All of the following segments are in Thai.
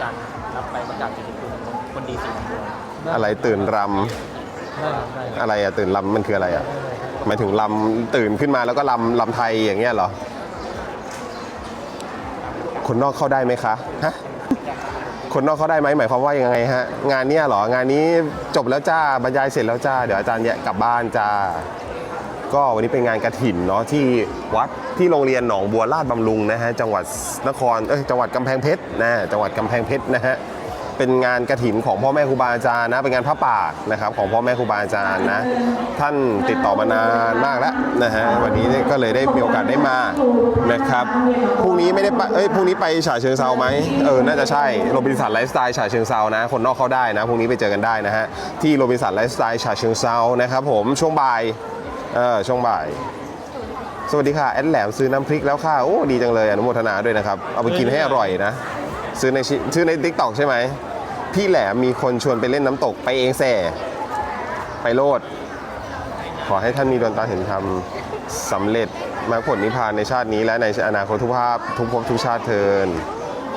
จารย์รับไปประกาศเกียรติคุณคนดีสีน้ำบัวอะไรตื่นรได้ครับได้ำอะไรอะตื่นรำมันคืออะไรอะหมายถึงรำตื่นขึ้นมาแล้วก็รำรำไทยอย่างเงี้ยเหรอ คนนอกเข้าได้ไหมคะฮะคนนอกเข้าได้ไหมหมายความว่ายังไงฮะ งานเนี้ยเหรอ งานนี้จบแล้วจ้าบรรยายเสร็จแล้วจ้า เดี๋ยวอาจารย์แยกกลับบ้านจ้า ก็วันนี้เป็นงานกระถิ่นเนาะที่วัดที่โรงเรียนหนองบัวลาดบำรุงนะฮะจังหวัดนครเอ้ยจังหวัดกำแพงเพชรนะจังหวัดกำแพงเพชรนะฮะเป็นงานกระถินของพ่อแม่ครูบาอาจารย์นะเป็นงานพระป่านะครับของพ่อแม่ครูบาอาจารย์นะท่านติดต่อมานานมากแล้วนะฮะวันนี้ก็เลยได้มีโอกาสได้มานะครับพรุ่งนี้ไม่ได้ไปเอ้ยพรุ่งนี้ไปฉะเชิงเซาไหมเออน่าจะใช่โรบินสันไลฟ์สไตล์ฉะเชิงเซานะคนนอกเข้าได้นะพรุ่งนี้ไปเจอกันได้นะฮะที่โรบินสันไลฟ์สไตล์ฉะเชิงเซานะครับผมช่วงบ่าย เออช่วงบ่าย สวัสดีค่ะ แอดแหลมซื้อน้ำพริกแล้วค่ะ โอ้ ดีจังเลยอนุโมทนาด้วยนะครับ เอาไปกินให้อร่อยนะ ซื้อในชิซื้อในทิกตอกใช่ไหม พี่แหลมมีคนชวนไปเล่นน้ำตกไปเองแส่ไปโลด ขอให้ท่านมีดวงตาเห็นธรรมสำเร็จมรรคผลนิพพานในชาตินี้และในอนาคตทุกภาพทุกภพทุกชาติเทิน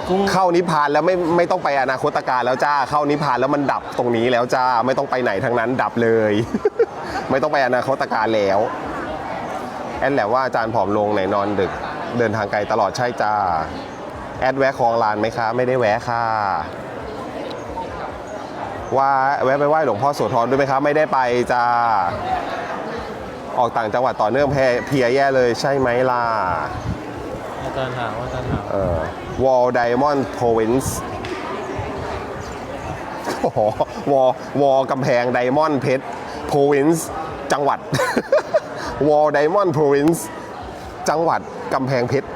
กุ้งเข้านิพพานแล้วไม่ไม่ต้องไปอนาคตการแล้วจ้า เข้านิพพานแล้วมันดับตรงนี้แล้วจ้า ไม่ต้องไปไหนทั้งนั้นดับเลย ไม่ต้องไปอนาคตการแล้ว แอดแหละว่าอาจารย์ผอมลงไหนนอนดึก เดินทางไกลตลอดใช่จ้า แอดแวะคลองลานไหมคะ ไม่ได้แวะค่ะ ว่าแวะไปไหว้หลวงพ่อโสธรด้วยไหมคะ ไม่ได้ไปจ้า ออกต่างจังหวัดต่อเนื่องแพเพลียแย่เลยใช่ไหมล่ะ อาจารย์ถามว่าอาจารย์ถามเอ่อ Wall Diamond Province โอ้โหวอลวอลกำแพงไดมอนด์เพชร Province จังหวัด Wall Diamond Province จังหวัดกำแพงเพชร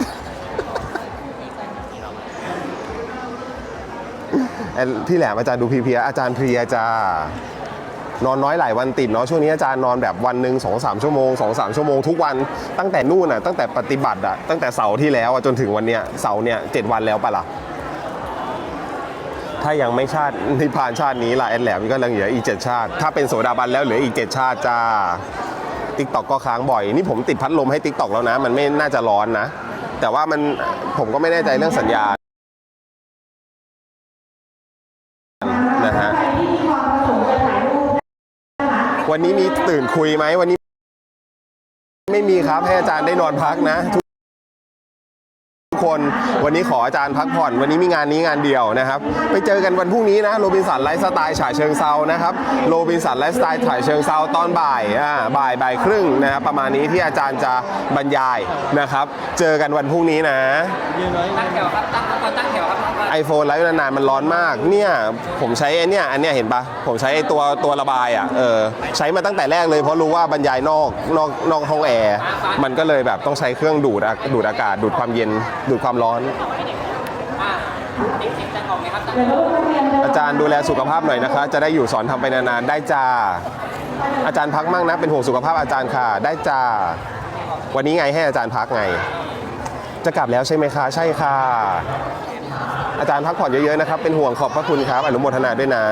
เอ่อพี่แหลมอาจารย์ดูเพียอาจารย์เพลียจ้านอนน้อยหลายวันติดเนาะช่วงนี้อาจารย์นอนแบบวันหนึ่งสองสามชั่วโมงสองสามชั่วโมงทุกวันตั้งแต่นู่นอะตั้งแต่ปฏิบัติอะตั้งแต่เสาร์ที่แล้วอะจนถึงวันเนี้ยเสาร์เนี่ยเจ็ดวันแล้วปะล่ะ ถ้ายังไม่ชาตินิพพานชาตินี้ล่ะแอนแหลมก็ยังเหลืออีกเจ็ดชาติ ถ้าเป็นโสดาบันแล้วเหลืออีกเจ็ดชาติจ้าติ๊กตอกก็ค้างบ่อย นี่ผมติดพัดลมให้ติ๊กตอกแล้วนะ มันไม่น่าจะร้อนนะ แต่ว่ามันผมก็ไม่แน่ใจเรื่องสัญญาณนะฮะวันนี้มีตื่นคุยไหมวันนี้ ไม่มีครับให้อาจารย์ได้นอนพักนะ ทุกคน วันนี้ขออาจารย์พักผ่อน วันนี้มีงานนี้งานเดียวนะครับ ไปเจอกันวันพรุ่งนี้นะโรบินสันไลฟ์สไตล์ฉายเชิงเซานะครับโรบินสันไลฟ์สไตล์ฉายเชิงเซาตอนบ่ายอ่าบ่ายบ่ายครึ่งนะครับประมาณนี้ที่อาจารย์จะบรรยายนะครับ เจอกันวันพรุ่งนี้นะยืนไว้ตั้งแถวครับตั้งตั้งแถวครับ iPhone ไลฟ์นานๆมันร้อนมาก เนี่ยผมใช้ไอเนี่ยอันเนี้ยเห็นปะผมใช้ไอตัวตัวระบายอะเออใช้มาตั้งแต่แรกเลยเพราะรู้ว่าบรรยายนอกนอกนอกห้องแอร์มันก็เลยแบบต้องใช้เครื่องดูดอะดูดอากาศ ดูดความเย็นดูดความร้อน อาจารย์ดูแลสุขภาพหน่อยนะคะ จะได้อยู่สอนทำไปนานๆได้จ้า อาจารย์พักมั่งนะเป็นห่วงสุขภาพอาจารย์ค่ะ ได้จ้า วันนี้ไงให้อาจารย์พักไง จะกลับแล้วใช่ไหมคะ ใช่ค่ะ อาจารย์พักผ่อนเยอะๆนะครับ เป็นห่วงขอบพระคุณครับ อนุโมทนาด้วยนะ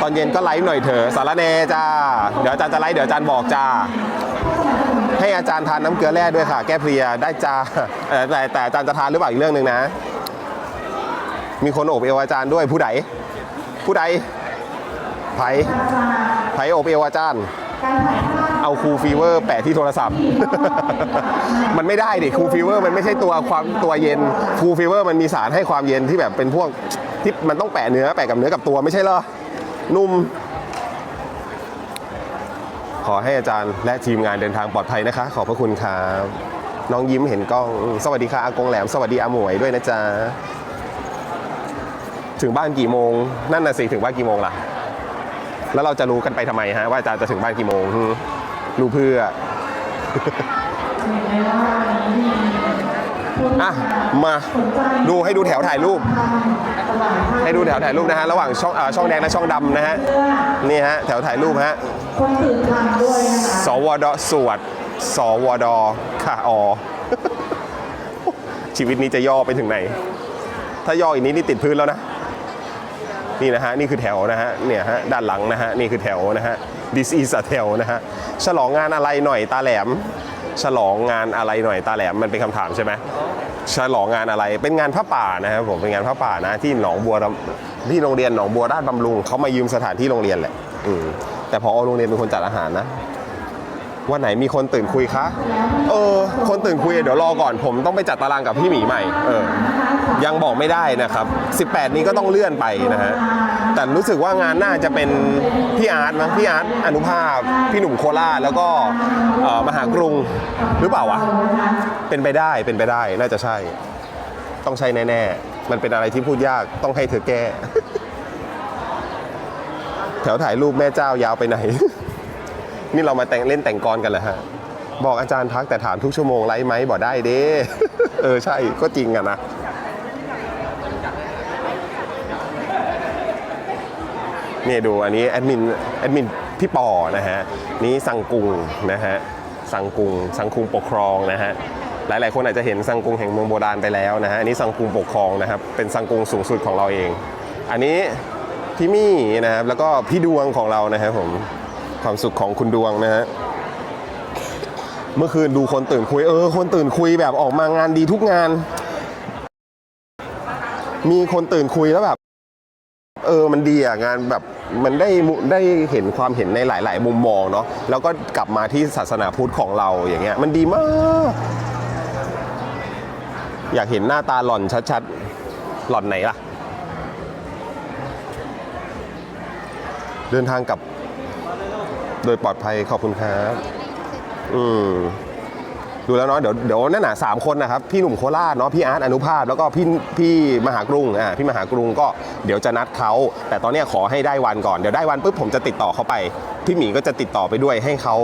ตอนเย็นก็ไลฟ์หน่อยเถอะสารแนจ้า เดี๋ยวอาจารย์จะไลฟ์เดี๋ยวอาจารย์บอกจ้า ให้อาจารย์ทานน้ำเกลือแร่ด้วยค่ะ แก้เพลียได้จ้าแต่แต่อาจารย์จะทานหรือเปล่าอีกเรื่องหนึ่งนะ มีคนโอบเอวอาจารย์ด้วยผู้ใดผู้ใดไผไผโอบเอวอาจารย์ เอาคูลฟีเวอร์แปะที่โทรศัพท์ มันไม่ได้ดิคูลฟีเวอร์มันไม่ใช่ตัวความตัวเย็นคูลฟีเวอร์มันมีสารให้ความเย็นที่แบบเป็นพวกที่มันต้องแปะเนื้อแปะกับเนื้อกับตัวไม่ใช่เหรอ นุ่ม ขอให้อาจารย์และทีมงานเดินทางปลอดภัยนะคะ ขอบพระคุณครับน้องยิ้มเห็นกล้องสวัสดีค่ะอากงแหลม สวัสดีอาหมวยด้วยนะจ๊ะถึงบ้านกี่โมง นั่นน่ะสิถึงบ้านกี่โมงล่ะ แล้วเราจะรู้กันไปทำไมฮะว่าอาจารย์จะถึงบ้านกี่โมง รู้เพื่ออะมาดูให้ดูแถวถ่ายรูป ให้ดูแถวถ่ายรูปนะฮะระหว่างช่องอาช่องแดงและช่องดำนะฮะนี่ฮะแถวถ่ายรูปฮะคนตื่นทางด้วยนะคะสวดสวดสวดค่ะอชีวิตนี้จะย่อไปถึงไหน ถ้าย่ออีกนิดนี่ติดพื้นแล้วนะนี่นะฮะนี่คือแถวนะฮะเนี่ยฮะด้านหลังนะฮะนี่คือแถวนะฮะ this is a แถวนะฮะ ฉลองงานอะไรหน่อยตาแหลม ฉลองงานอะไรหน่อยตาแหลมมันเป็นคำถามใช่ไหมฉลองงานอะไรเป็นงานพระป่านะครับผมเป็นงานพระป่านะที่หนองบัวที่โรงเรียนหนองบัวราชบำรุงเขามายืมสถานที่โรงเรียนแหละอืแต่พอโรงเรียนเป็นคนจัดอาหารนะ วันไหนมีคนตื่นคุยคะ เออ คนตื่นคุยเดี๋ยวรอก่อนผมต้องไปจัดตารางกับพี่หมีใหม่ เออ ยังบอกไม่ได้นะครับ 18 นี้ก็ต้องเลื่อนไปนะฮะ แต่รู้สึกว่างานน่าจะเป็นพี่อาร์ตมั้งพี่อาร์ตอนุภาพ พี่หนุ่มโคราชแล้วก็เออมหากรุงหรือเปล่าวะ เป็นไปได้เป็นไปได้น่าจะใช่ ต้องใช่แน่ๆ มันเป็นอะไรที่พูดยากต้องให้เธอแก้ แถวถ่ายรูปแม่เจ้ายาวไปไหน นี่เรามาแต่งเล่นแต่งกรกันเหรอฮะ บอกอาจารย์ทักแต่ถามทุกชั่วโมงไลฟ์ไหมบอกได้เด้ เออใช่ก็จริงอะนะเนี่ยดูอันนี้แอดมินแอดมินพี่ปอนะฮะนี่สังกุงนะฮะสังกุงสังคุงปกครองนะฮะหลาย ๆ คนอาจจะเห็นสังกุงแห่งเมืองโบราณไปแล้วนะฮะอันนี้สังกุงปกครองนะครับเป็นสังกุงสูงสุดของเราเอง อันนี้พี่มี่นะครับแล้วก็พี่ดวงของเรานะครับผม ความสุขของคุณดวงนะฮะเมื่อคืนดูคนตื่นคุยเออ คนตื่นคุยแบบออกมางานดีทุกงาน มีคนตื่นคุยแล้วแบบ เออมันดีอะงานแบบมันได้มุได้เห็นความเห็นในหลาย ๆ มุมมองเนาะแล้วก็กลับมาที่ศาสนาพุทธของเราอย่างเงี้ย มันดีมาก อยากเห็นหน้าตาหล่อนชัดๆ หล่อนไหนล่ะ เดินทางกลับ โดยปลอดภัยขอบคุณครับอืมดูแล้วเนาะเดี๋ยวเดี๋ยวนั่นน่ะสามคนนะครับ พี่หนุ่มโคราชเนาะพี่อาร์ตอนุภาพ แล้วก็พี่พี่มหากรุงอ่าพี่มหากรุงก็เดี๋ยวจะนัดเขา แต่ตอนเนี้ยขอให้ได้วันก่อน เดี๋ยวได้วันปุ๊บผมจะติดต่อเขาไป พี่หมีก็จะติดต่อไปด้วยให้เขา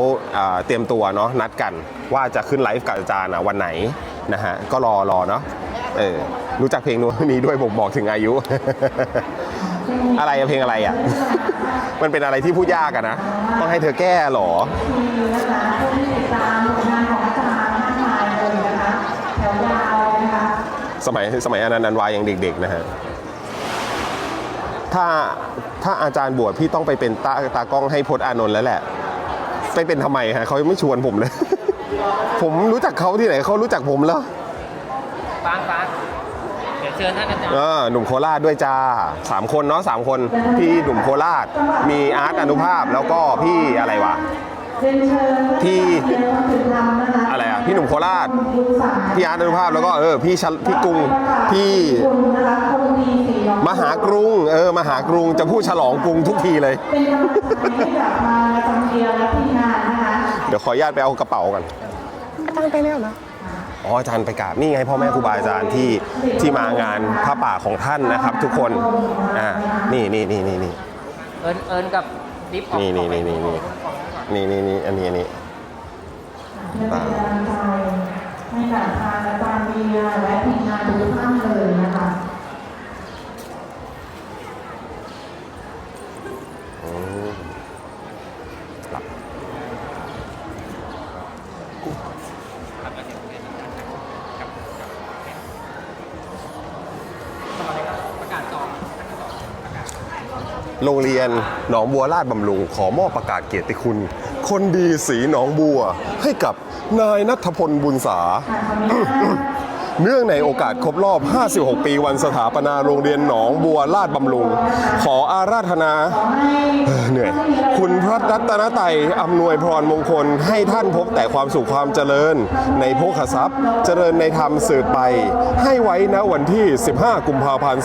เตรียมตัวเนาะนัดกันว่าจะขึ้นไลฟ์กับอาจารย์อะวันไหนนะฮะก็รอรอเนาะเออรู้จักเพลงนู้นนี้ด้วยผมบอกถึงอายุ อะไรเพลงอะไรอะ มันเป็นอะไรที่พูดยากอะนะต้องให้เธอแก้หรอมีนะคะผู้ที่ติดตามผลงานของอาจารย์มากมายเลยนะคะแถวยาวเลยนะคะสมัยสมัยอนันต์นันวายยังเด็ก ๆ นะฮะถ้าถ้าอาจารย์บวชพี่ต้องไปเป็นตาตากล้องให้พจน์อานนท์แล้วแหละ ไปเป็นทำไมฮะเขาไม่ชวนผมเลย ผมรู้จักเขาที่ไหนเขารู้จักผมแล้ว ฟางฟางเดี๋ยวเชิญท่านอาจารย์เออหนุ่มโคราชด้วยจ้าสามคนเนาะสามคนพี่หนุ่มโคราช มีอาร์ตอนุภาพแล้วก็พี่อะไรวะเรียนเชิญพี่เรียนความถึงธรรมนะคะอะไรอะพี่หนุ่มโคราชบุญสายพี่อาร์ตอนุภาพแล้วก็เออพี่ชันพี่กรุงพี่คุณนะคะคนดีสีน้องมหากรุงเออมหากรุงจะพูดฉลองกรุงทุกทีเลยเป็นกำลังใจให้กับมาจำเดียวและทีมงานนะคะเดี๋ยวขออนุญาตไปเอากระเป๋ากันอาจารย์ไปแล้วนะ อ๋ออาจารย์ไปกราบนี่ไงพ่อแม่ครูบาอาจารย์ที่ที่มางานพระป่าของท่านนะครับ ทุกคนอ่านี่นี่นี่นี่นี่เอิญเอิญกับลิฟต์ออกนี่นี่นี่นี่นี่นี่นี่นี่อันนี้อันนี้เป็นกำลังใจให้กับทางอาจารย์เบียร์และทีมงานทุกท่านเลยนะคะ อืมหลับ ประกาศต่อ โรงเรียนหนองบัวลาดบำรุง ขอมอบประกาศเกียรติคุณ คนดีสีหนองบัวให้กับนายนัทพลบุญสา เนื่องในโอกาสครบรอบ 56 ปีวันสถาปนาโรงเรียนหนองบัวลาดบำรุง ขออาราธนาเหนื่อย คุณพระรัตนไตรัยอำนวยพรมงคลให้ท่านพบแต่ความสุขความเจริญ ในโภคทรัพย์ เจริญในธรรมสืบไป ให้ไว้ณวันที่ 15 กุมภาพันธ์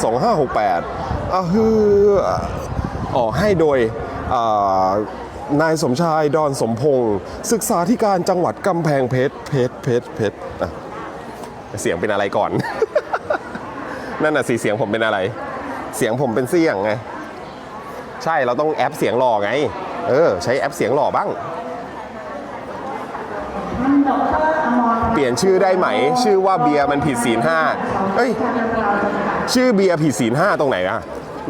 2568อะฮือ อ๋อให้โดยนายสมชายดอนสมพงศ์ศึกษาธิการจังหวัดกำแพงเพชรเพชรเพชรเพชรเสียงเป็นอะไรก่อน นั่นน่ะสิเสียงผมเป็นอะไร เสียงผมเป็นเสียงไงใช่เราต้องแอปเสียงหล่อไง เออ ใช้แอปเสียงหล่อบ้างเตอรอมรเปลี่ยนชื่อได้ไหม ชื่อว่าเบียร์มันผิดศีลห้าเอ้ย ชื่อเบียร์ผิดศีลห้าตรงไหนอะ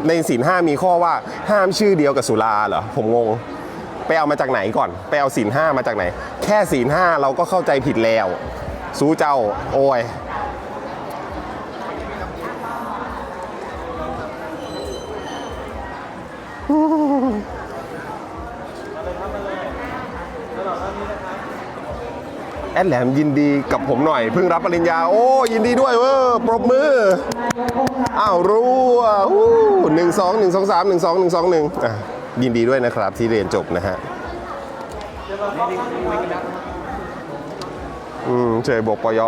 ในศีลห้ามีข้อว่าห้ามชื่อเดียวกับสุราเหรอผมงงไปเอามาจากไหนก่อน ไปเอาศีลห้ามาจากไหน แค่ศีลห้าเราก็เข้าใจผิดแล้วสู้เจ้า โอ้ย ออดแหลมยินดีกับผมหน่อยเพิ่งรับปริญญา โอ้ ยินดีด้วยเว้อปรบมือ อ้าวรู้อะหนึ่งสองหนึ่งสองสามหนึ่งสองหนึ่งสองหนึ่งยินดีด้วยนะครับที่เรียนจบนะฮะอืมเฉยบกปย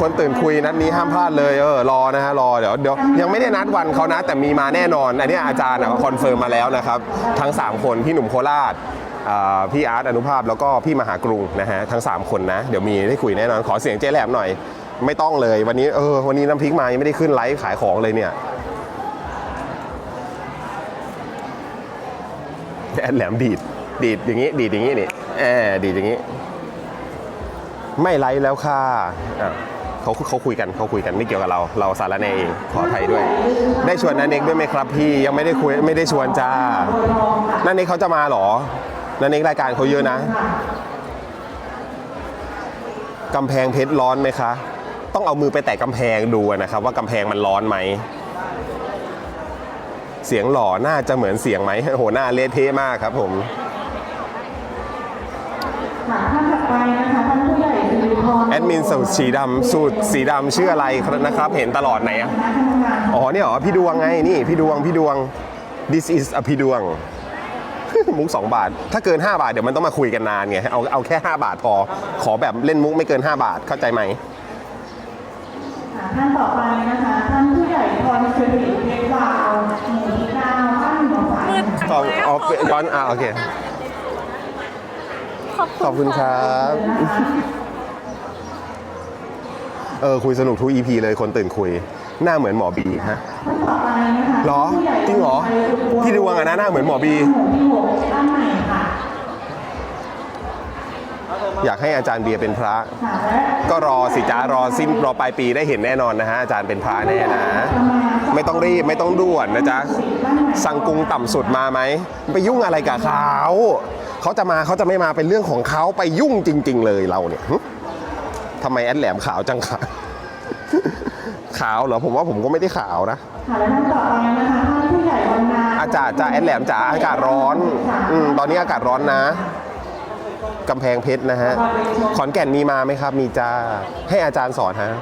คนตื่นคุยนัดนี้ห้ามพลาดเลยเออรอนะฮะรอเดี๋ยวเดี๋ยวยังไม่ได้นัดวันเขานะแต่มีมาแน่นอน อันนี้อาจารย์อะคอนเฟิร์มมาแล้วนะครับ ทั้ง 3 คนพี่หนุ่มโคราช พี่อาร์ตอนุภาพแล้วก็พี่มหากรุงนะฮะทั้ง 3 คนนะ เดี๋ยวมีได้คุยแน่นอนขอเสียงเจ๊แหลมหน่อย ไม่ต้องเลยวันนี้เออวันนี้น้ำพริกมายังไม่ได้ขึ้นไลฟ์ขายของเลยเนี่ยแอดแหลมดีดดีดอย่างงี้ดีดอย่างงี้นี่แอบดีดอย่างงี้ ไม่ไลฟ์แล้วค่ะะเขาเขาคุยกันเขาคุยกันไม่เกี่ยวกับเรา เราสารแนเองขออภัยด้วย ได้ชวนนันเน็กด้วยไหมครับพี่ยังไม่ได้คุยไม่ได้ชวนจ้านันเน็กเขาจะมาหรอ นันเน็กรายการเขาเยอะนะกำแพงเพชรร้อนไหมคะ ต้องเอามือไปแตะกำแพงดูนะครับ ว่ากำแพงมันร้อนไหม เสียงหล่อน่าจะเหมือนเสียงไหมโอ้โหหน้าเละเทะมากครับผมค่ะท่านถัดไปนะคะท่านผู้ใหญ่สิริพรแอดมินสูตรสีดำสูตรสีดำชื่ออะไรนะครับ เห็นตลอดไหนอะคณะกรรมการอ๋อเนี่ยเหรอพี่ดวงไงนี่พี่ดวงพี่ดวง this is a พี่ดวง มุก 2 บาท ถ้าเกิน 5 บาทเดี๋ยวมันต้องมาคุยกันนานไงเอาเอาแค่ 5 บาทพอ ขอแบบเล่นมุกไม่เกิน 5 บาทเข้าใจไหมค่ะท่านต่อไปนะคะ ท่านผู้ใหญ่พรสิริเพชรวาวหมู่ที่เก้าบ้านหนองฝายขอบอ๋อย้อนอะโอเค ขอบคุณครับ เออคุยสนุกทุก EP เลยคนตื่นคุย หน้าเหมือนหมอบีฮะท่านต่อไปนะคะเหรอผู้ใญ่จริงเหรอพี่ดวงอะนะหน้าเหมือนหมอบีหมู่ที่หกบ้านใหม่ค่ะอยากให้อาจารย์เบียร์เป็นพระค่ะและก็รอสิจ้ารอสิ้นรอปลายปีได้เห็นแน่นอนนะฮะอาจารย์เป็นพระแน่นะ ไม่ต้องรีบไม่ต้องด่วนนะจ๊ะสั่งกรุงต่ำสุดมาไหมไปยุ่งอะไรกับเขาเขาจะมาเขาจะไม่มาเป็นเรื่องของเขาไปยุ่งจริง ๆ เลยเราเนี่ยหึทำไมแอดแหลมขาวจังคะ ขาวเหรอผมว่าผมก็ไม่ได้ขาวนะค่ะและท่านต่อไปนะคะท่านผู้ใหญ่วันนาอาจารย์จ้าแอดแหลมจ๋าอากาศร้อนอืมตอนนี้อากาศร้อนนะกำแพงเพชรนะฮะขอนแก่นมีมาไหมครับ มีจ้าให้อาจารย์สอนฮะ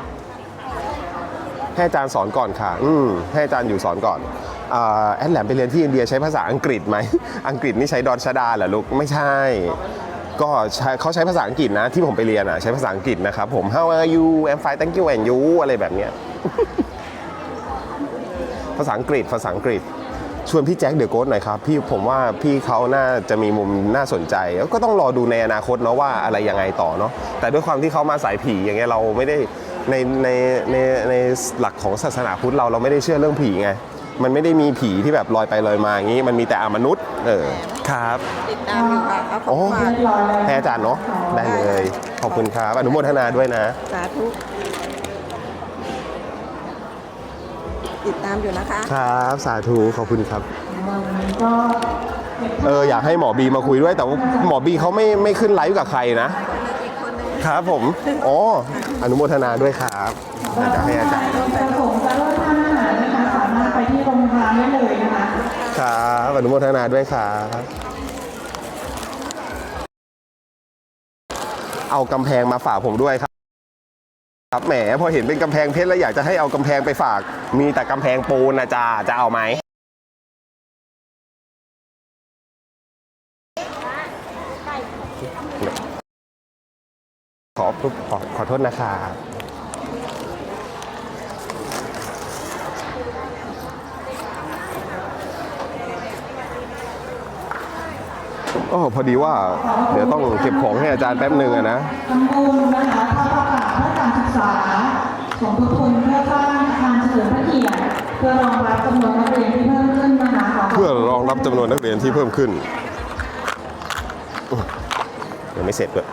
ให้อาจารย์สอนก่อนค่ะ อืมให้อาจารย์อยู่สอนก่อนอ่าแอดแหลมไปเรียนที่อินเดียใช้ภาษาอังกฤษไหม อังกฤษนี่ใช้ดอนชดาเหรอลูก ไม่ใช่ ก็ใช้เขาใช้ภาษาอังกฤษนะ ที่ผมไปเรียนอะ ใช้ภาษาอังกฤษนะครับผม how are you I'm fine thank you and you อะไรแบบเนี้ย ภาษาอังกฤษภาษาอังกฤษ ชวนพี่แจ็คเดอะโกสหน่อยครับ พี่ผมว่าพี่เขาน่าจะมีมุมน่าสนใจ ก็ต้องรอดูในอนาคตเนาะว่าอะไรยังไงต่อเนาะแต่ด้วยความที่เขามาสายผีอย่างเงี้ยเราไม่ได้ในในในในหลักของศาสนาพุทธเราเราไม่ได้เชื่อเรื่องผีไงมันไม่ได้มีผีที่แบบลอยไปลอยมาอย่างงี้ มันมีแต่อมนุษย์ เออ ครับ ติดตามอยู่ค่ะเอาขอโอ้งฝากเรียบร้อยแล้วให้อาจารย์เนาะ ได้เลย ขอบคุณครับ อนุโมทนาด้วยนะ สาธุ ติดตามอยู่นะคะครับสาธุขอบคุณครับวันนี้ก็เก็บเอออยากให้หมอบีมาคุยด้วย แต่ว่าหมอบีเขาไม่ไม่ขึ้นไลฟ์กับใครนะ ครับผมอ๋ออนุโมทนาด้วยครับน่าจะให้อาจารย์ประสงค์จะเลิกทานอาหารนะคะสามารถไปที่โรงทานได้เลยนะคะครับอนุโมทนาด้วยครับเอากำแพงมาฝากผมด้วยครับ ครับแหมพอเห็นเป็นกำแพงเพชรแล้วอยากจะให้เอากำแพงไปฝาก มีแต่กำแพงปูนนะจ๊ะจะเอาไหมขอขอขอโทษนะครับโอ้พอดีว่า เดี๋ยวต้องเก็บของให้อาจารย์แป๊บหนึ่งอะนะทำบุญนะคะ ศึกษาสมทบทุนเพื่อสร้างอาคารเฉลิมพระเกียรติเพื่อรองรับจำนวนนักเรียนที่เพิ่มขึ้นนะคะเพื่อรองรับจำนวนนักเรียนที่เพิ่มขึ้นยังไม่เสร็จด้วย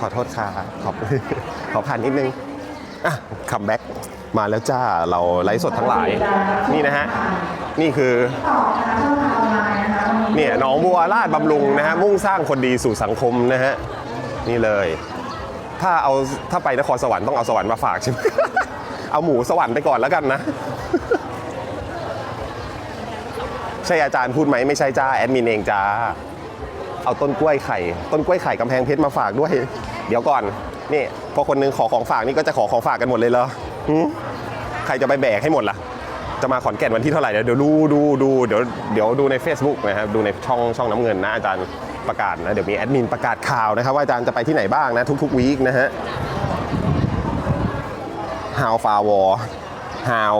ขอโทษค่ะขอบขอผ่านนิดนึงอะคัมแบ็กมาแล้วจ้า เราไลฟ์สดทั้งหลาย นี่นะฮะ นี่คือต่อการช่องทางออนไลน์นะคะวันนี้เนี่ยหนองบัวราชบำรุงนะฮะมุ่งสร้างคนดีสู่สังคมนะฮะนี่เลย ถ้าเอาถ้าไปนครสวรรค์ต้องเอาสวรรค์มาฝากใช่ไหมเอาหมูสวรรค์ไปก่อนแล้วกันนะ ใช่อาจารย์พูดไหมไม่ใช่จ้าแอดมินเองจ้าเอาต้นกล้วยไข่ ต้นกล้วยไข่กำแพงเพชรมาฝากด้วย เดี๋ยวก่อนนี่พอคนหนึงขอของฝากนี่ก็จะขอของฝากกันหมดเลยเหรอใครจะไปแบกให้หมดล่ะ จะมาขอนแก่นวันที่เท่าไหร่เดี๋ยวดูดูดูเดี๋ยวเดี๋ยวดูใน Facebook นะครับดูในช่องช่องน้ำเงินนะอาจารย์ประกาศนะเดี๋ยวมีแอดมินประกาศข่าวนะครับว่าอาจารย์จะไปที่ไหนบ้างนะทุกๆวีคนะฮะ How far war How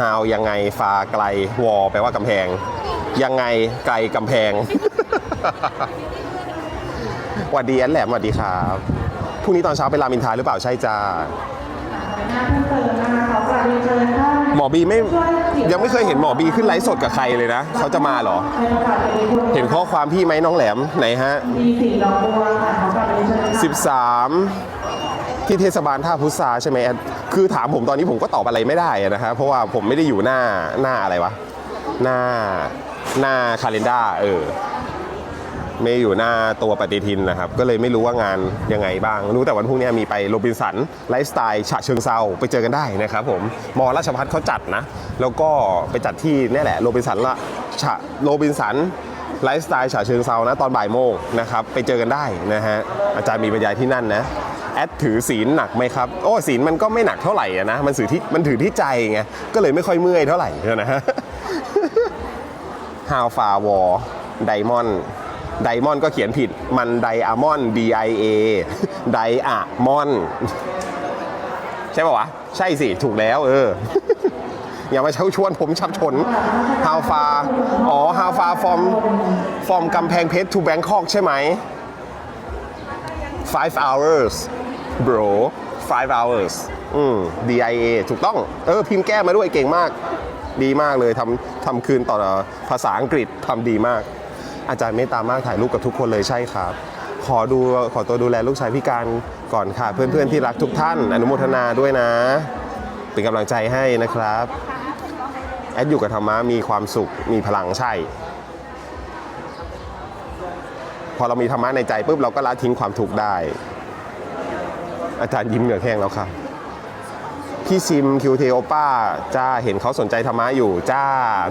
How ยังไงฟาไกล war แปลว่ากำแพง ยังไงไกลกำแพงหวัดดีแอนแหลมหวัดดีครับพรุ่งนี้ตอนเช้าไปรามินทาหรือเปล่าใช่จ้าหน้าเพิ่มเติมนะคะขอกราบเรียนเชิญท่า หมอบีไม่ยังไม่เคยเห็นหมอบีขึ้นไลฟ์สดกับใครเลยนะเขาจะมาเหรอ เห็นข้อความพี่ไหมน้องแหลมไหนฮะสี่ดอกบัวค่ะขอกราบเรียนเชิญค่ะ13ที่เทศบาลท่าพุทราใช่ไหมแอดคือถามผมตอนนี้ผมก็ตอบอะไรไม่ได้อะนะฮะเพราะว่าผมไม่ได้อยู่หน้าหน้าอะไรวะ หน้าหน้าคาล endar เออ ไม่อยู่หน้าตัวปฏิทินนะครับ ก็เลยไม่รู้ว่างานยังไงบ้าง รู้แต่วันพรุ่งนี้มีไปโรบินสันไลฟ์สไตล์ฉะเชิงเซาไปเจอกันได้นะครับผมมอราชพัฒเขาจัดนะ แล้วก็ไปจัดที่นี่แหละโรบินสันละฉะโรบินสันไลฟ์สไตล์ฉะเชิงเซานะตอนบ่ายโมงนะครับไปเจอกันได้นะฮะอาจารย์มีบรรยายที่นั่นนะแอดถือศีลหนักไหมครับ โอ้ศีลมันก็ไม่หนักเท่าไหร่นะมันถือที่มันถือที่ใจไงก็เลยไม่ค่อยเมื่อยเท่าไหร่นะฮะ How far war Diamond ไดมอนด์ ไดมอนก็เขียนผิดมันไดอะมอน D I A ไดอะมอน ใช่ป่าวะ ใช่สิ ถูกแล้ว เออ อย่ามาเช่าชวนผมชับชน How far อ๋อ How far from from กำแพงเพชร to Bangkok ใช่ไหม five hours bro five hours อืม D I A ถูกต้อง เออ พิมพ์แก้มาด้วยเก่งมาก ดีมากเลยทำทำคืนต่อภาษาอังกฤษทำดีมาก อาจารย์เมตตามากถ่ายรูปกับทุกคนเลยใช่ครับ ขอดูขอตัวดูแลลูกชายพิการก่อนค่ะ เพื่อนๆที่รักทุกท่าน อนุโมทนาด้วยนะ เป็นกำลังใจให้นะครับแอดอยู่กับธรรมะมีความสุขมีพลังใช่ พอเรามีธรรมะในใจปุ๊บเราก็ละทิ้งความทุกข์ได้ อาจารย์ยิ้มเหนือแข้งแล้วครับ พี่ซิมคิวเทโอป้าจ้าเห็นเขาสนใจธรรมะอยู่จ้า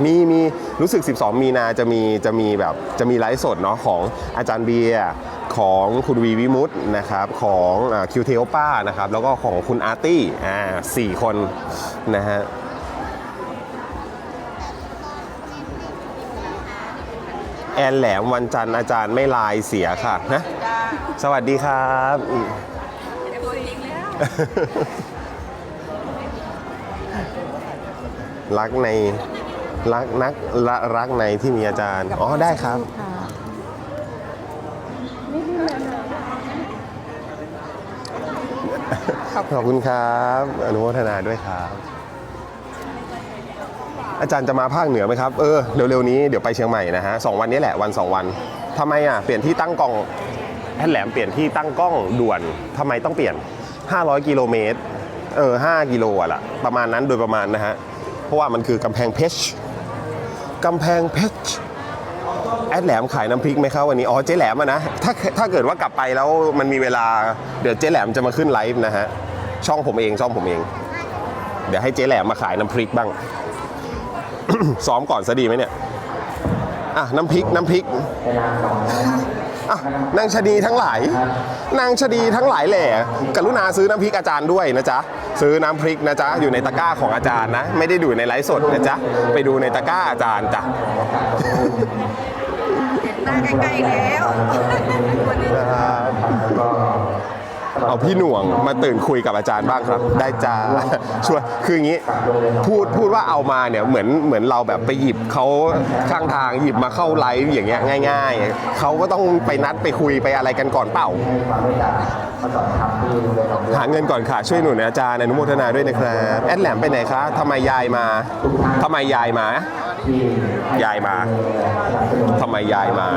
มีมีรู้สึก 12 มีนาจะมีจะมีแบบจะมีไลฟ์สดเนาะของอาจารย์เบียร์ของคุณวีวิมุตนะครับของคิวเทโอป้านะครับแล้วก็ของคุณอาร์ตี้อ่าสี่คนนะฮะแอนแหลมวันจันทร์อาจารย์ไม่ไลน์เสียค่ะนะสวัสดีครับอืม รักในรักนักละรักในที่มีอาจารย์ อ๋อ ได้ครับขอบคุณครับ อนุโมทนาด้วยครับ อาจารย์จะมาภาคเหนือไหมครับ เออ เร็วๆนี้เดี๋ยวไปเชียงใหม่นะฮะสองวันนี้แหละวันสองวันทำไมอะ เปลี่ยนที่ตั้งกล้องแอดแหลมเปลี่ยนที่ตั้งกล้องด่วนทำไมต้องเปลี่ยน 500 กิโลเมตร เออ 5 กิโลอะละประมาณนั้นโดยประมาณนะฮะ เพราะว่ามันคือกำแพงเพชรกำแพงเพชรแอดแหลมขายน้ำพริกไหมครับวันนี้ อ๋อ เจ๊แหลมอะนะ ถ้าถ้าเกิดว่ากลับไปแล้วมันมีเวลา เดี๋ยวเจ๊แหลมจะมาขึ้นไลฟ์นะฮะ ช่องผมเอง ช่องผมเอง เดี๋ยวให้เจ๊แหลมมาขายน้ำพริกบ้าง ซ้อมก่อนซะดีไหมเนี่ย อะ น้ำพริก น้ำพริก อะนางชะดีทั้งหลาย นางชะดีทั้งหลายแหล่กรุณาซื้อน้ำพริกอาจารย์ด้วยนะจ๊ะ ซื้อน้ำพริกนะจ๊ะ อยู่ในตะกร้าของอาจารย์นะ ไม่ได้ดูในไลฟ์สดนะจ๊ะ ไปดูในตะกร้าอาจารย์จ้ะ เห็น้าใกล้ๆแล้ว เอาพี่หน่วงมาตื่นคุยกับอาจารย์บ้างครับ ได้จ้าช่วยคืออย่างนี้พูดพูดว่าเอามาเนี่ยเหมือนเหมือนเราแบบไปหยิบเขาข้างทางหยิบมาเข้าไลฟ์อย่างเงี้ยง่าย ๆเขาก็ต้องไปนัดไปคุยไปอะไรกันก่อนเปล่าหาเงินก่อนค่ะ ช่วยหนุนอาจารย์อนุโมทนาด้วยนะครับแอดแหลมไปไหนคะทำไมยายมาทำไมยายมายายมาทำไมยายมา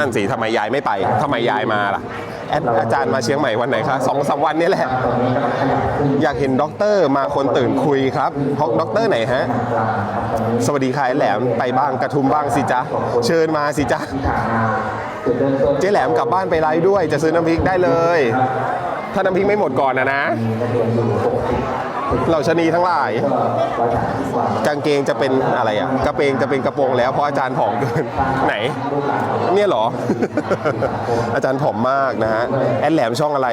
นั่นสิทำไมยายไม่ไปทำไมยายมาล่ะแอดอาจารย์มาเชียงใหม่วันไหนคะสองสามวันนี้แหละ อยากเห็นด็อกเตอร์มาคนตื่นคุยครับฮอกด็อกเตอร์ไหนฮะ สวัสดีค่ะแหลมไปบ้างกระทุมบ้างสิจ๊ะ เชิญมาสิจ๊ะ เจ๊แหลมกลับบ้านไปไลฟ์ด้วย จะซื้อน้ำพริกได้เลย ถ้าน้ำพริกไม่หมดก่อนนะนะ เหล่าชนีทั้งหลาย กางเกงจะเป็นอะไรอะ กระเปงจะเป็นกระโปรงแล้วเพราะอาจารย์ผอมเกิน ไหน เนี่ยเหรอ อาจารย์ผอมมากนะฮะ แอดแหลมช่องอะไร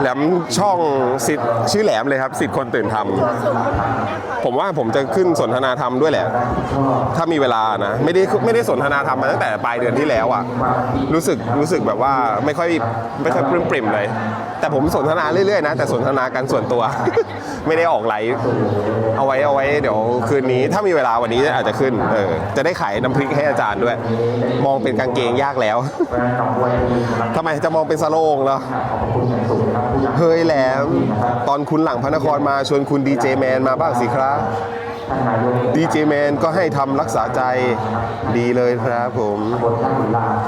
แหลมช่องสิทธิ์ชื่อแหลมเลยครับสิทธิ์คนตื่นทำผมว่าผมจะขึ้นสนทนาธรรมด้วยแหละ ถ้ามีเวลานะไม่ได้ไม่ได้สนทนาธรรมมาตั้งแต่ปลายเดือนที่แล้วอะรู้สึกรู้สึกแบบว่าไม่ค่อยไม่ค่อยปริมปริมเลย แต่ผมสนทนาเรื่อยๆนะแต่สนทนากันส่วนตัว ไม่ได้ออกไลฟ์เอาไว้เอาไว้เดี๋ยวคืนนี้ถ้ามีเวลาวันนี้อาจจะขึ้นเออจะได้ขายน้ำพริกให้อาจารย์ด้วย มองเป็นกางเกงยากแล้วทำไมจะมองเป็นสโลงเหรอเฮ้ยแหลม ตอนคุณหลังพระนครมาชวนคุณดีเจแมนมาบ้างสิครับดีเจแมนก็ให้ทำรักษาใจดีเลยครับผม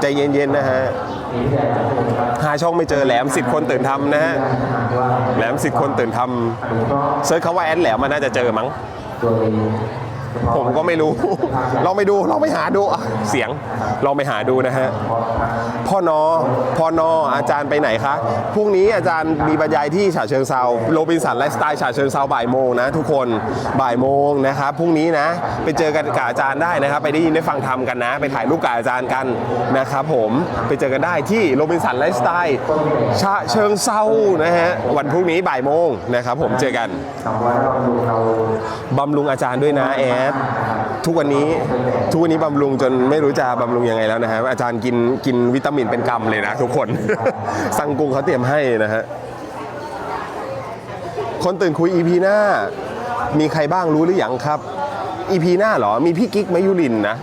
ใจเย็นๆนะฮะ หาช่องไม่เจอแหลมสิทธิ์คนตื่นทำนะฮะ แหลมสิทธิ์คนตื่นทำเซิร์ชคำว่าแอดแหลมมันน่าจะเจอมั้ง ผมก็ไม่รู้ ลองไปดูลองไปหาดูเสียงลองไปหาดูนะฮะพ่อนอพ่อนออาจารย์ไปไหนคะพรุ่งนี้อาจารย์มีบรรยายที่ฉะเชิงเซาโรบินสันไลฟ์สไตล์ฉะเชิงเซาบ่ายโมงนะทุกคนบ่ายโมงนะครับพรุ่งนี้นะ ไปเจอกันกับอาจารย์ได้นะครับ ไปได้ยินได้ฟังทำกันนะ ไปถ่ายรูปกับอาจารย์กันนะครับผมไปเจอกันได้ที่โรบินสันไลฟ์สไตล์ฉะเชิงเซานะฮะวันพรุ่งนี้บ่ายโมงนะครับผมเจอกันบำรุงอาจารย์ด้วยนะแอดทุกวันนี้ทุกวันนี้บำรุงจนไม่รู้จะบำรุงยังไงแล้วนะฮะอาจารย์กินกินวิตามินเป็นกรรมเลยนะทุกคน สังกุงเขาเตรียมให้นะฮะคนตื่นคุยอีพีหน้า มีใครบ้างรู้หรือยังครับอีพีหน้าเหรอมีพี่กิ๊กมยุรินนะ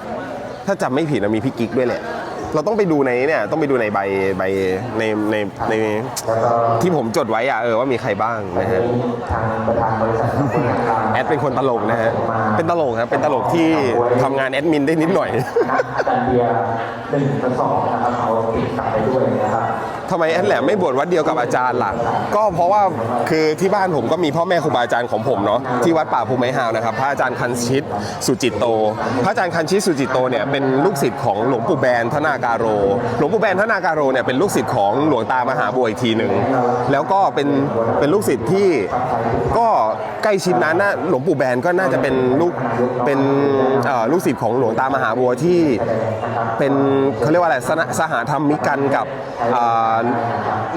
ถ้าจำไม่ผิดนะมีพี่กิ๊กด้วยแหละ เราต้องไปดูในเนี่ยต้องไปดูในใบใบในในในที่ผมจดไว้อะเออว่ามีใครบ้างนะฮะแอดเป็นคนตลกนะฮะเป็นตลกครับเป็นตลกที่ทำงานแอดมินได้นิดหน่อยอาจารย์เบียร์หนึ่งกระสอบนะครับเอาติดกลับไปด้วยนะครับ ทำไมแอดแหลมไม่บวชวัดเดียวกับอาจารย์ล่ะ ก็เพราะว่าคือที่บ้านผมก็มีพ่อแม่ครูบาอาจารย์ของผมเนาะที่วัดป่าภูไม้ฮาวนะครับพระอาจารย์คันชิตสุจิตโต พระอาจารย์คันชิตสุจิตโตเนี่ยเป็นลูกศิษย์ของหลวงปู่แบนทนาการโร หลวงปู่แบนทนาการโรเนี่ยเป็นลูกศิษย์ของหลวงตามหาบัวอีกทีหนึ่งแล้วก็เป็นเป็นลูกศิษย์ที่ก็ใกล้ชิดนั้นนะหลวงปู่แบนก็น่าจะเป็นลูกเป็นเออลูกศิษย์ของหลวงตามหาบัวที่เป็นเขาเรียกว่าอะไรสหธรรมิกันกับอ่า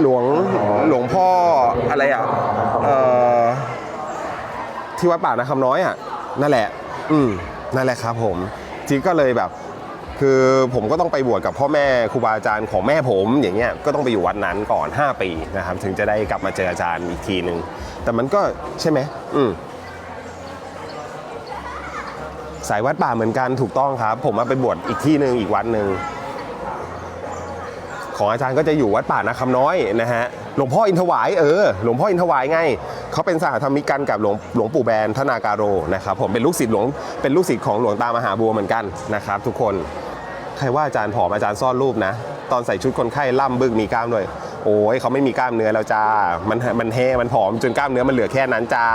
หลวงหลวงพ่ออะไรอะออที่วัดป่านาคำน้อยอะนั่นแหละ อืมนั่นแหละครับผมทีก็เลยแบบ คือผมก็ต้องไปบวชกับพ่อแม่ครูบาอาจารย์ของแม่ผมอย่างเงี้ยก็ต้องไปอยู่วัดนั้นก่อน 5 ปีนะครับ ถึงจะได้กลับมาเจออาจารย์อีกทีหนึ่งแต่มันก็ใช่ไหมอืมสายวัดป่าเหมือนกันถูกต้องครับ ผมมาไปบวชอีกที่หนึ่งอีกวัดหนึ่ง ของอาจารย์ก็จะอยู่วัดป่านาคำน้อยนะฮะหลวงพ่ออินทวายเออหลวงพ่ออินทวายไงเขาเป็นสหธรรมิกันกับหลวงหลวงปู่แบนทนาการโรนะครับผมเป็นลูกศิษย์หลวงเป็นลูกศิษย์ของหลวงตามหาบัวเหมือนกันนะครับ ทุกคนใครว่าอาจารย์ผอมอาจารย์ซ่อนรูปนะ ตอนใส่ชุดคนไข้ล่ำบึกมีกล้ามด้วยโอ้ยเขาไม่มีกล้ามเนื้อแล้วจ้ามันมันแห้มันผอมจนกล้ามเนื้อมันเหลือแค่นั้นจ้า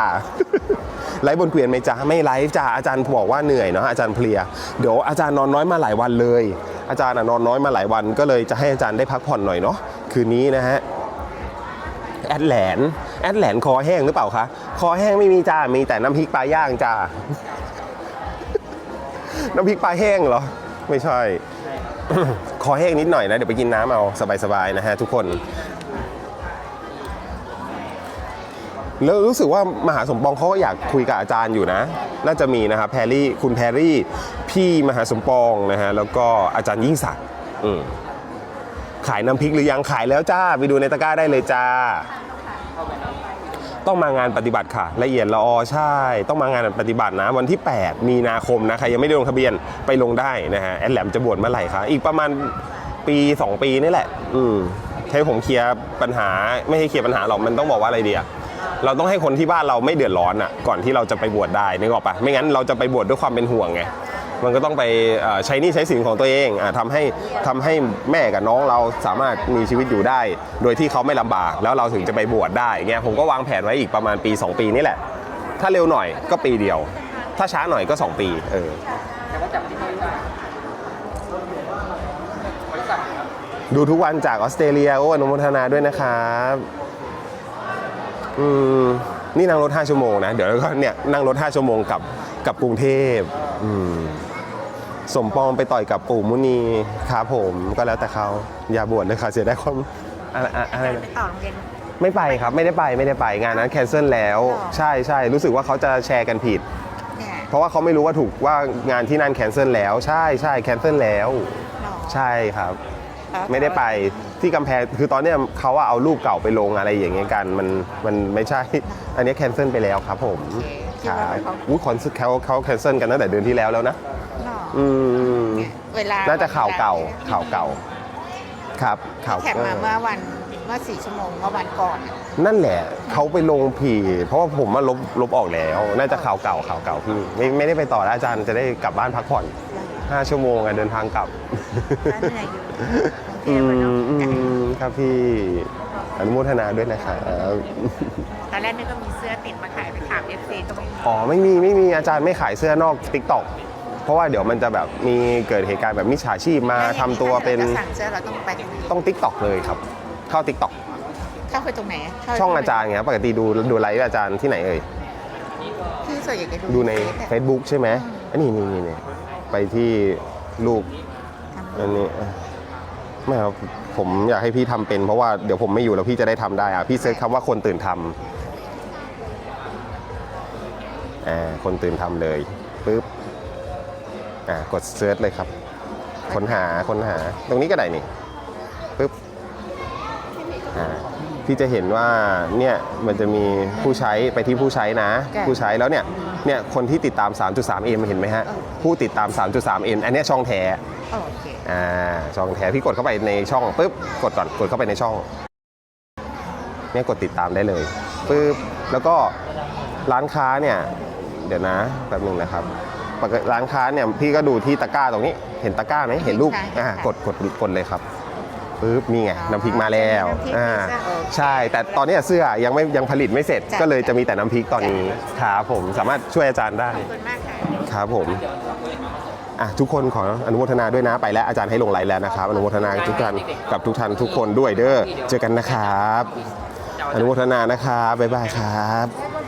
ไลฟ์บนเกวียนไหมจ้าไม่ไลฟ์จ้าอาจารย์บอกว่าเหนื่อยเนาะอาจารย์เพลียเดี๋ยวอาจารย์นอนน้อยมาหลายวันเลย อาจารย์นอนน้อยมาหลายวัน ก็เลยจะให้อาจารย์ได้พักผ่อนหน่อยเนาะคืนนี้นะฮะแอดแหลนแอดแหลนคอแห้งหรือเปล่าคะคอแห้งไม่มีจ้ามีแต่น้ำพริกปลาย่างจ้าน้ำพริกปลาแห้งเหรอ ไม่ใช่ คอแห้งนิดหน่อยนะ เดี๋ยวไปกินน้ำเอา สบายๆนะฮะทุกคน แล้วรู้สึกว่ามหาสมปองเขาก็อยากคุยกับอาจารย์อยู่นะ น่าจะมีนะครับแพรรี่คุณแพรรี่ พี่มหาสมปองนะฮะแล้วก็อาจารย์ยิ่งศักดิ์อืมขายน้ำพริกหรือยังขายแล้วจ้าไปดูในตะกร้าได้เลยจ้า ต้องมางานปฏิบัติค่ะ ละเอียดละออใช่ ต้องมางานปฏิบัตินะ วันที่ 8 มีนาคมนะใครยังไม่ได้ลงทะเบียนไปลงได้นะฮะแอดแหลมจะบวชเมื่อไหร่คะอีกประมาณปี 2 ปีนี่แหละ อืมให้ผมเคลียร์ปัญหาไม่ให้เคลียร์ปัญหาหรอกมันต้องบอกว่าอะไรดีอะ เราต้องให้คนที่บ้านเราไม่เดือดร้อนอะก่อนที่เราจะไปบวชได้นึกออกปะไม่งั้นเราจะไปบวชด้วยความเป็นห่วงไงมันก็ต้องไปใช้นี่ใช้สินของตัวเองอะทำให้ทำให้แม่กับน้องเราสามารถมีชีวิตอยู่ได้ โดยที่เขาไม่ลำบาก แล้วเราถึงจะไปบวชได้เงี้ยผมก็วางแผนไว้อีกประมาณปี 2 ปีนี่แหละ ถ้าเร็วหน่อยก็ปีเดียว ถ้าช้าหน่อยก็ 2 ปีเออดูทุกวันจากออสเตรเลียโอ้อนุโมทนาด้วยนะครับ อืมนี่นั่งรถ 5 ชั่วโมงนะ เดี๋ยวแล้วก็เนี่ยนั่งรถ 5 ชั่วโมงกลับกับกรุงเทพอืมสมปองไปต่อยกับปู่มุนีครับผมก็แล้วแต่เขาอย่าบวชเลยค่ะเสียได้ความอะไรอะไรนะ ไปต่อโรงเรียน ไม่ไปครับไม่ได้ไปไม่ได้ไปงานนั้นแคนเซิลแล้ว หรอ ใช่ใช่รู้สึกว่าเขาจะแชร์กันผิด เนี่ยเพราะว่าเขาไม่รู้ว่าถูกว่างานที่นั่นแคนเซิลแล้ว ใช่ใช่แคนเซิลแล้ว หรอใช่ครับ แล้วไม่ได้ไป ที่กำแพงคือตอนเนี้ยเขาว่าเอารูปเก่าไปลงอะไรอย่างเงี้ยกันมันมันไม่ใช่ อันนี้แคนเซิลไปแล้วครับผมโอเคคิคดรัว่าบเป็นของ อุ้ยคอนเขาเขาแคนเซิลกันตั้งแต่เดือนที่แล้วแล้วนะ หรออืมเนี่ยเวลาน่าจะข่าวเก่าข่าวเก่า ครับข่าวแขกมาเมื่อวันเมื่อสี่ชั่วโมงเมื่อวันก่อนอะนั่นแหละเขาไปลงผีเพราะว่าผมมาลบลบออกแล้ว น่าจะข่าวเก่าข่าวเก่าพี่ไม่ไม่ได้ไปต่อแล้วอาจารย์จะได้กลับบ้านพักผ่อน 5 ชั่วโมงอะเดินทางกลับแล้วเหนื่อยอยู่กรุงเทอืพอะเนมอือะมครับพี่อนุโมทนาด้วยนะครับตอนแรกนึกว่ามีเสื้อติดมาขายไปถามเอฟซีก็ไม่มีอ๋อไม่มีไม่มีอาจารย์ไม่ขายเสื้อนอก t ิ k t o k เพราะว่าเดี๋ยวมันจะแบบมีเกิดเหตุการณ์แบบมิจฉาชีพมาทำตัวเป็นถ้าสั่งเสื้อเราต้องไปตรงไหนต้อง t ิ k t o k เลยครับ เข้า t ิ k t o k เข้าไปตรงไหนะเข้ไปช่องอาจารย์ไงปกติดูดูไลฟ์อาจารย์ที่ไหนเอ่ย พี่ส่วนใหญ่จะดูดูใน เฟซอะ Facebook ใช่ไหมอันนี้นี่นี่นี่ ไปที่รูปทำอันนี้ไม่ครับผมอยากให้พี่ทำเป็นเพราะว่าเดี๋ยวผมไม่อยู่แล้วพี่จะได้ทำได้อะพี่เซิร์ชคำว่าคนตื่นทำอ่าคนตื่นทำเลยปึ๊บอ่ากดเซิร์ชเลยครับค้นหาค้นหา ตรงนี้ก็ได้นี่ปึ๊บอ่า พี่จะเห็นว่าเนี่ยมันจะมีผู้ใช้ไปที่ผู้ใช้นะผู้ใช้แล้วเนี่ยเนี่ยคนที่ติดตาม 3.3 m เห็นไหมฮะผู้ติดตาม 3.3 m อันเนี้ยช่องแท้ โอเค อ่าช่องแท้พี่กดเข้าไปในช่องปุ๊บกดก่อนกดเข้าไปในช่องเนี่ยกดติดตามได้เลยปุ๊บแล้วก็ร้านค้าเนี่ยเดี๋ยวนะแป๊บหนึงนะครับปกติร้านค้าเนี่ยพี่ก็ดูที่ตะกร้าตรงนี้ เห็นตะกร้าไหมเห็นรูปใช่ค่ะอ่ากดกดกดเลยครับ ปุ๊บนี่ไงอ๋อน้ำพริกมาแล้วน้ำพริกอ่ามีเสื้อโอเคใช่แต่ตอนเนี้ยเสื้อยังไม่ยังผลิตไม่เสร็จจ้ะก็เลยจะมีแต่น้ำพริกตอนนี้ครับผมสามารถช่วยอาจารย์ได้ขอบคุณมากค่ะครับผมอะทุกคนขออนุโมทนาด้วยนะไปแล้วอาจารย์ให้ลงไลน์แล้วนะครับอนุโมทนาทุกท่านกับทุกท่านทุกคนด้วยเด้อเจอกันนะครับ อนุโมทนานะครับบ๊ายบายครับบ๊ายบ